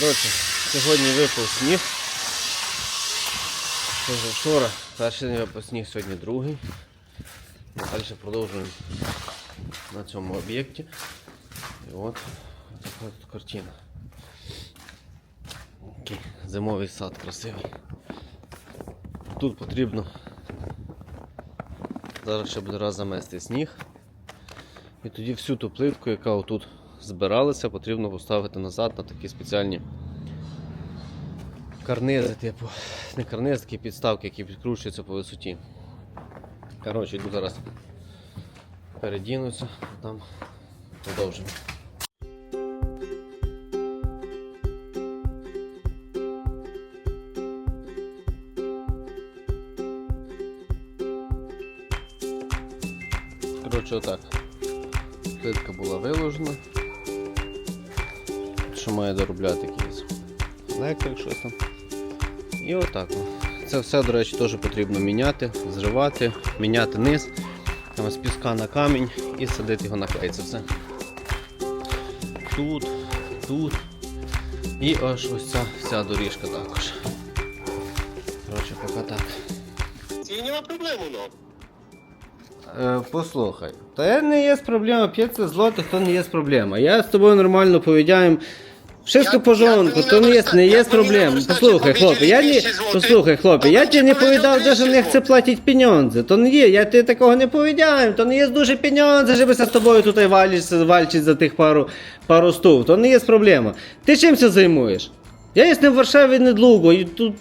Коротше, сьогодні випав сніг. Поза вчора. Перший день випав сніг, сьогодні другий. Далі продовжуємо на цьому об'єкті. І от така тут картина. Такий зимовий сад красивий. Тут потрібно зараз ще буде раз замести сніг. І тоді всю ту плитку, яка отут збиралася, потрібно поставити назад на такі спеціальні карнизи, типу, не карнизи, такі підставки, які підкручуються по висоті. Коротше, йду зараз передінуся, там продовжимо. Коротше, отак. Плитка була виложена. Що має доробляти якийсь електрик, щось там. І отак. Це все, до речі, теж потрібно міняти, зривати, міняти низ, там з піска на камінь і садити його на клей. Це все. Тут, тут. І аж ось ця вся доріжка також. Коротше, поки так. І нема проблем ну. Е, послухай, то не є проблема 500 злотих, то не є проблема. Я з тобою нормально повідяю. Wszystko Я- в я warsztacie Posłuchaj, chłopie, ja nie, powiedzieli 200 złotych, posłuchaj, chłopie, to ja bym ci ci nie powiedział powiedział, że 200 nie chcę złotych. płacić pieniądze. To nie, ja ty такого не. To nie jest duże pieniądze, żeby się z tobою tutaj walczyć, walczyć za tych paru, paru stów. To nie jest problema. Ty czym się zajmujesz? Ja jestem w Warszawie niedługo i тут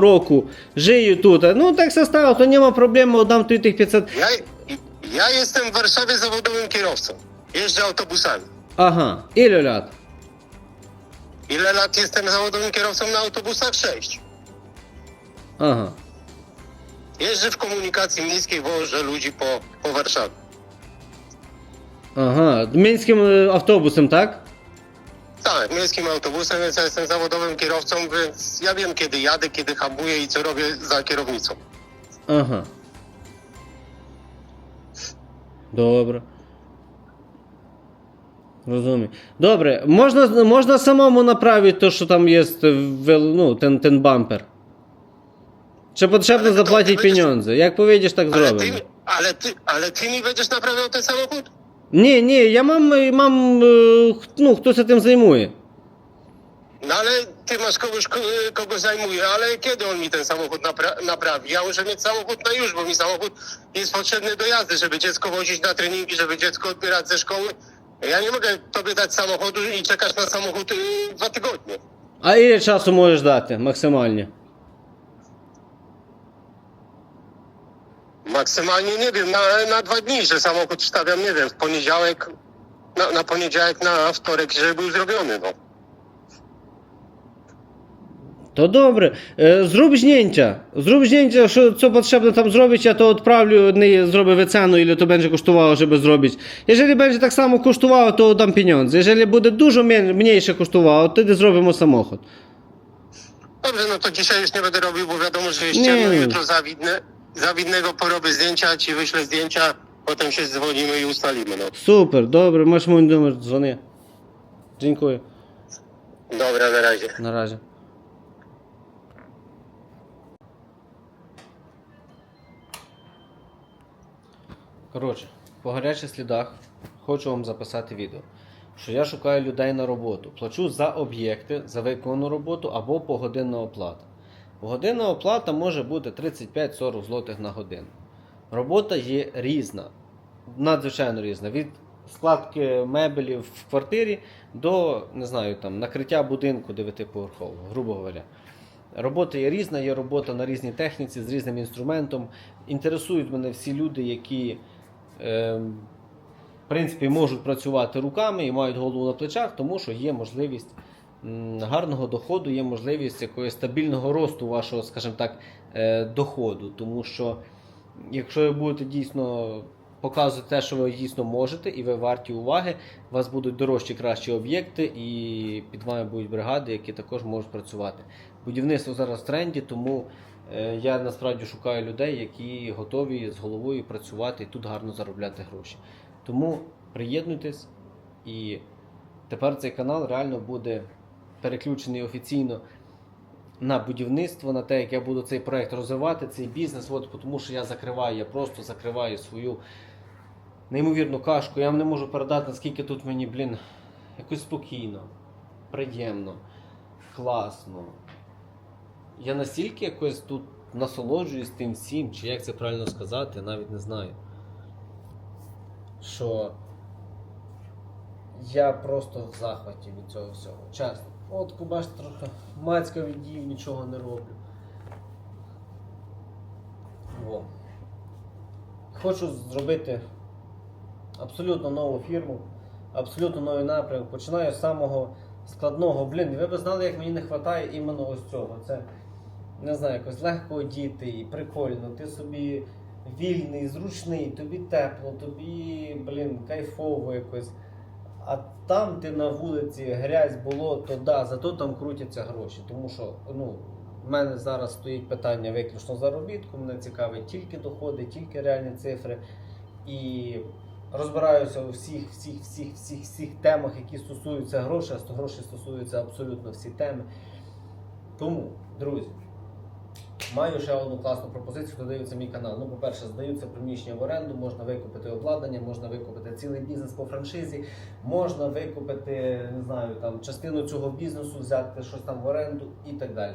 roku żyję tutaj. No tak się stało, to nie ma problemu, oddam tu tych 500. Ja, ja jestem w Warszawie zawodowym kierowcą. Jeżdżę autobusami. Aha, ile lat? Ile lat jestem zawodowym kierowcą na autobusach? Sześć. Aha. Jeżdżę w komunikacji miejskiej, wożę ludzi po, po Warszawie. Aha, miejskim y, autobusem, tak? Tak, miejskim autobusem, więc ja jestem zawodowym kierowcą, więc ja wiem kiedy jadę, kiedy hamuję i co robię za kierownicą. Aha. Dobra. Розумію. Добре, можна, можна самому направити те, що там є вел- ну, ten, ten bumper. Чи потрібно Але заплатити то ти будеш- pieniądze? Як повідеш, так Ale зробимо. ty, ale, ty, ale ty mi będziesz naprawiał ten samochód? Ні, ні, я мам, мам е, х- ну, хто się tym zajmuje. No ale ty masz kogoś, ko- kogo zajmuje, ale kiedy on mi ten samochód napra- naprawi? Ja muszę mieć samochód na już, bo mi samochód jest potrzebny do jazdy, żeby dziecko wozić na treningi, żeby dziecko odbierać ze szkoły. Ja nie mogę tobie dać samochodu i czekasz na samochód y, dwa tygodnie. A ile czasu możesz dać maksymalnie? Maksymalnie, nie wiem, na, na dwa dni, że samochód stawiam, nie wiem, w poniedziałek, na, na poniedziałek, na wtorek, żeby był zrobiony, no То добре. Е, Зрób zdjęcia. Зрób zdjęcia, що co potrzebne tam zrobić, ja to odprawię, nie zrobię wycenu, ile to będzie kosztowało, żeby zrobić. Jeżeli będzie tak samo kosztowało, to dam pieniądze. Jeżeli będzie dużo mniej- mniejsze kosztowało, wtedy zrobimy samochód. Dobrze, no to dzisiaj już nie będę robił, bo wiadomo, że jest Nie. ciemno. Jutro zawidnę, zawidnego porobię zdjęcia, ci wyślę zdjęcia, potem się dzwonimy i ustalimy, no. Super, добре, masz mój numer, dzwonię. Dziękuję. Dobra, na razie. На раzie. Коротше, по гарячих слідах хочу вам записати відео, що я шукаю людей на роботу. Плачу за об'єкти, за виконану роботу або погодинна оплата. Погодинна оплата може бути 35-40 злотих на годину. Робота є різна, надзвичайно різна. Від складки мебелів в квартирі до не знаю, там, накриття будинку дев'ятиповерхового, грубо говоря. Робота є різна, є робота на різній техніці з різним інструментом. Інтересують мене всі люди, які в принципі, можуть працювати руками і мають голову на плечах, тому що є можливість гарного доходу, є можливість якогось стабільного росту вашого, скажімо так, е, доходу. Тому що якщо ви будете дійсно показувати те, що ви дійсно можете, і ви варті уваги, у вас будуть дорожчі кращі об'єкти, і під вами будуть бригади, які також можуть працювати. Будівництво зараз в тренді, тому е, я насправді шукаю людей, які готові з головою працювати і тут гарно заробляти гроші. Тому приєднуйтесь, і тепер цей канал реально буде переключений офіційно на будівництво, на те, як я буду цей проект розвивати, цей бізнес. От, тому що я закриваю, я просто закриваю свою неймовірну кашку. Я вам не можу передати, наскільки тут мені, блін, якось спокійно, приємно, класно. Я настільки якось тут насолоджуюсь тим всім, чи як це правильно сказати, навіть не знаю. Що я просто в захваті від цього всього. Чесно. От бачите, трохи мацька віддів, нічого не роблю. Во. Хочу зробити абсолютно нову фірму, абсолютно новий напрямок. Починаю з самого складного. Блін, ви б знали, як мені не вистачає іменно ось цього. Це не знаю, якось легко одіти і прикольно. Ти собі вільний, зручний, тобі тепло, тобі, блін, кайфово якось. А там ти на вулиці грязь, болото, да, зато там крутяться гроші. Тому що ну, в мене зараз стоїть питання виключно заробітку, мене цікавить тільки доходи, тільки реальні цифри. І розбираюся у всіх, всіх, всіх, всіх, всіх темах, які стосуються грошей, а гроші стосуються абсолютно всі теми. Тому, друзі, маю ще одну класну пропозицію, хто дивиться мій канал. Ну, по-перше, здаються приміщення в оренду, можна викупити обладнання, можна викупити цілий бізнес по франшизі, можна викупити, не знаю, там частину цього бізнесу, взяти щось там в оренду і так далі.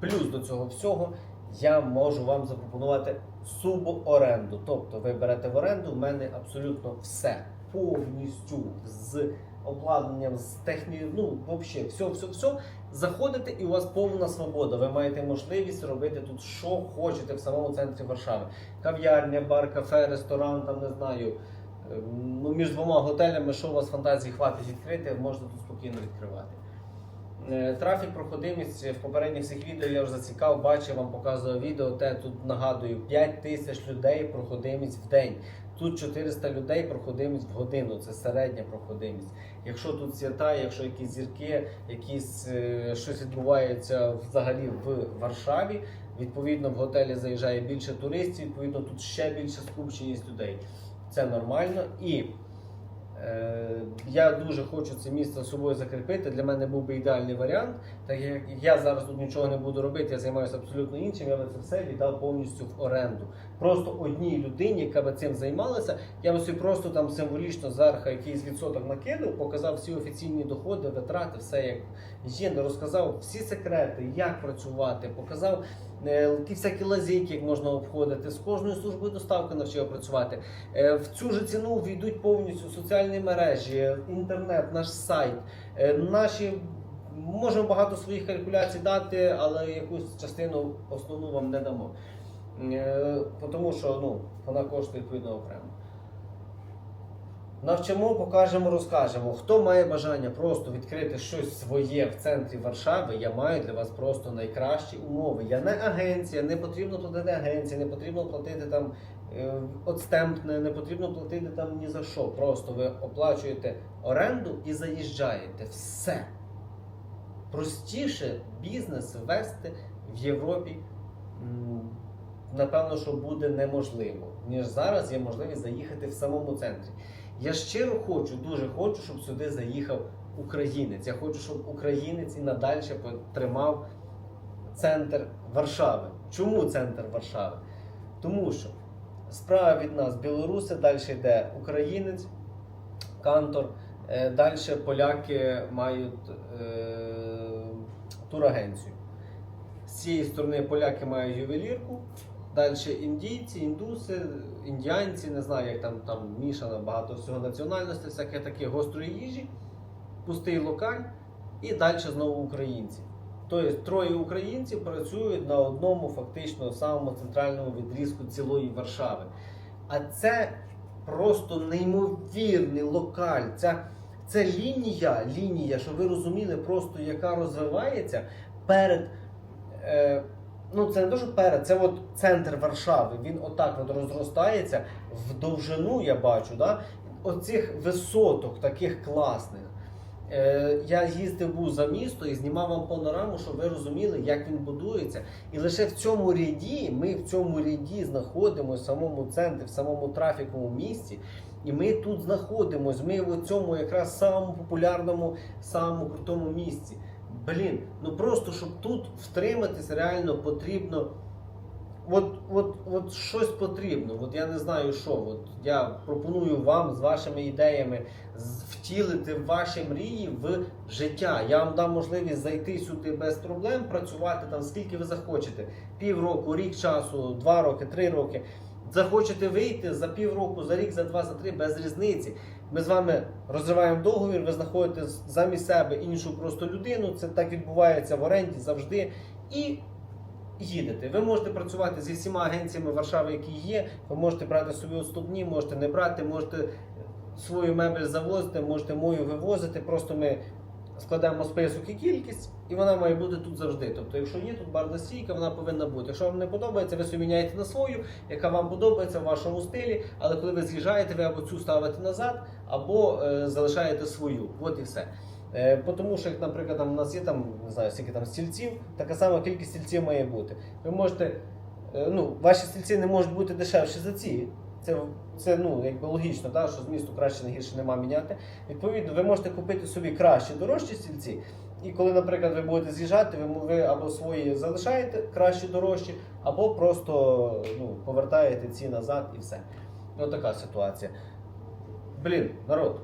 Плюс до цього всього я можу вам запропонувати суборенду. Тобто ви берете в оренду, в мене абсолютно все повністю з обладнанням, з технікою, ну, взагалі, все, все, все. Заходите і у вас повна свобода. Ви маєте можливість робити тут, що хочете в самому центрі Варшави. Кав'ярня, бар, кафе, ресторан, там не знаю. ем, Ну, між двома готелями, що у вас фантазії хватить відкрити, можна тут спокійно відкривати. Е, Трафік, проходимість в попередніх всіх відео я вже зацікав, бачив, вам показував відео, те тут нагадую 5 тисяч людей проходимість в день. Тут 400 людей проходимість в годину, це середня проходимість. Якщо тут свята, якщо якісь зірки, якісь е, щось відбувається взагалі в Варшаві, відповідно в готелі заїжджає більше туристів, відповідно тут ще більше скупченість людей. Це нормально і Я дуже хочу це місце з собою закріпити. Для мене був би ідеальний варіант. Так як я зараз тут нічого не буду робити, я займаюся абсолютно іншим. Я би це все віддав повністю в оренду. Просто одній людині, яка би цим займалася, я би собі просто там символічно зверху якийсь відсоток накинув, показав всі офіційні доходи, витрати, все як є, розказав всі секрети, як працювати, показав е, ті всякі лазейки, як можна обходити. З кожною службою доставки навчив працювати. Е, В цю ж ціну війдуть повністю соціальні мережі, інтернет, наш сайт, е, наші. Можемо багато своїх калькуляцій дати, але якусь частину основну вам не дамо. Е, Тому що ну, вона коштує відповідно окремо. Навчимо, покажемо, розкажемо. Хто має бажання просто відкрити щось своє в центрі Варшави, я маю для вас просто найкращі умови. Я не агенція, не потрібно платити агенції, не потрібно платити там е, отстемпне, не потрібно платити там ні за що. Просто ви оплачуєте оренду і заїжджаєте. Все. Простіше бізнес вести в Європі. Напевно, що буде неможливо, ніж зараз є можливість заїхати в самому центрі. Я щиро хочу, дуже хочу, щоб сюди заїхав українець. Я хочу, щоб українець і надалі тримав центр Варшави. Чому центр Варшави? Тому що справа від нас білоруси, далі йде українець, кантор, далі поляки мають е, турагенцію. З цієї сторони поляки мають ювелірку. Далі індійці, індуси, індіанці, не знаю, як там, там мішано багато всього національності, всяке таке гострої їжі, пустий локаль і далі знову українці. Тобто троє українців працюють на одному фактично самому центральному відрізку цілої Варшави. А це просто неймовірний локаль. Ця, це лінія, лінія, щоб ви розуміли, просто яка розвивається перед. Е, ну це не що перед, це от центр Варшави. Він отак от розростається в довжину, я бачу, да? оцих висоток таких класних. Е, я їздив був за місто і знімав вам панораму, щоб ви розуміли, як він будується. І лише в цьому ряді, ми в цьому ряді знаходимося в самому центрі, в самому трафіковому місці. І ми тут знаходимося. Ми в цьому якраз самому популярному, самому крутому місці. Блін, ну просто щоб тут втриматись, реально потрібно. От, от, от щось потрібно. От я не знаю що. От я пропоную вам з вашими ідеями втілити ваші мрії в життя. Я вам дам можливість зайти сюди без проблем, працювати там скільки ви захочете. Півроку, рік часу, два роки, три роки. Захочете вийти за півроку, за рік, за два, за три, без різниці. Ми з вами розриваємо договір, ви знаходите замість себе іншу просто людину. Це так відбувається в оренді завжди. І їдете. Ви можете працювати зі всіма агенціями Варшави, які є. Ви можете брати собі отступні, можете не брати, можете свою мебель завозити, можете мою вивозити. Просто ми складаємо список і кількість, і вона має бути тут завжди. Тобто, якщо є тут барна стійка, вона повинна бути. Якщо вам не подобається, ви собі міняєте на свою, яка вам подобається в вашому стилі. Але коли ви з'їжджаєте, ви або цю ставите назад, або е, залишаєте свою. От і все. Е, тому що, як, наприклад, там у нас є там, не знаю, скільки там стільців, така сама кількість стільців має бути. Ви можете, е, ну, ваші стільці не можуть бути дешевші за ці. Це, це ну, якби логічно, да, що змісту краще не гірше нема міняти. Відповідно, ви можете купити собі кращі, дорожчі стільці. І коли, наприклад, ви будете з'їжджати, ви, ви або свої залишаєте кращі дорожчі, або просто ну, повертаєте ці назад і все. Ось така ситуація. Блін, народ.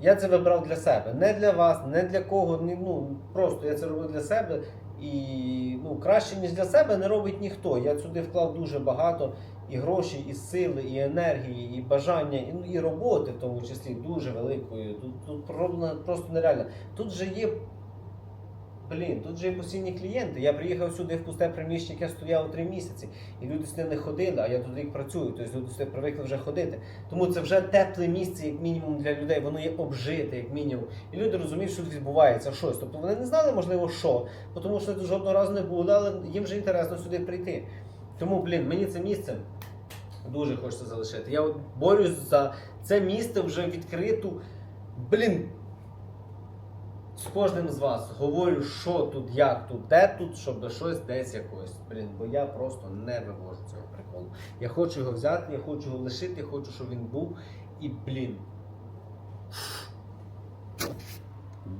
Я це вибрав для себе. Не для вас, не для кого. Ні, ну, просто я це робив для себе. І ну, краще, ніж для себе, не робить ніхто. Я сюди вклав дуже багато і грошей, і сили, і енергії, і бажання, і, ну, і роботи, в тому числі, дуже великої. Тут, тут просто нереально. Тут же є. Блін, тут же є постійні клієнти. Я приїхав сюди в пусте приміщення, яке стояло три місяці, і люди сюди не ходили, а я тут рік працюю, тобто люди сюди привикли вже ходити. Тому це вже тепле місце, як мінімум, для людей. Воно є обжите, як мінімум. І люди розуміють, що тут відбувається щось. Тобто вони не знали, можливо, що, тому що жодного разу не були, але їм вже інтересно сюди прийти. Тому, блін, мені це місце дуже хочеться залишити. Я от борюсь за це місце вже відкриту. Блін, з кожним з вас говорю, що тут, як тут, де тут, щоб щось десь якось. Блін, бо я просто не вивожу цього приколу. Я хочу його взяти, я хочу його лишити, я хочу, щоб він був. І блін.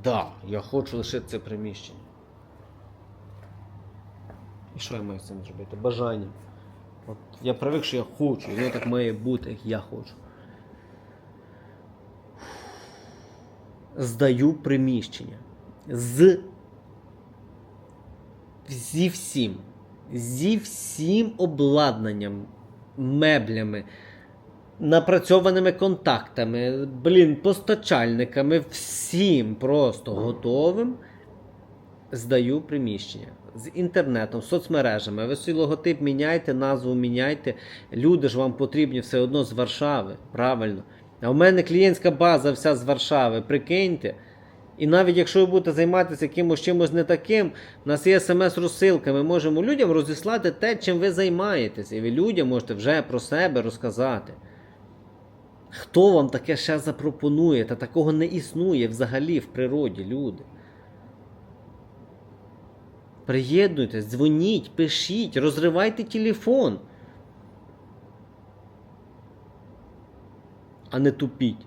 Да, я хочу лишити це приміщення. Що я маю з цим зробити? Бажання. От я привик, що я хочу, воно так має бути, як я хочу. Здаю приміщення. З зі всім. Зі всім обладнанням, меблями, напрацьованими контактами, блін, постачальниками, всім просто готовим. Здаю приміщення з інтернетом, соцмережами. Ви свій логотип міняйте, назву міняйте. Люди ж вам потрібні все одно з Варшави. Правильно. А в мене клієнтська база вся з Варшави. Прикиньте. І навіть якщо ви будете займатися якимось чимось не таким, у нас є смс-розсилка, ми можемо людям розіслати те, чим ви займаєтесь. І ви людям можете вже про себе розказати. Хто вам таке ще запропонує? Та такого не існує взагалі в природі, люди. Приєднуйтесь, дзвоніть, пишіть, розривайте телефон. А не тупіть.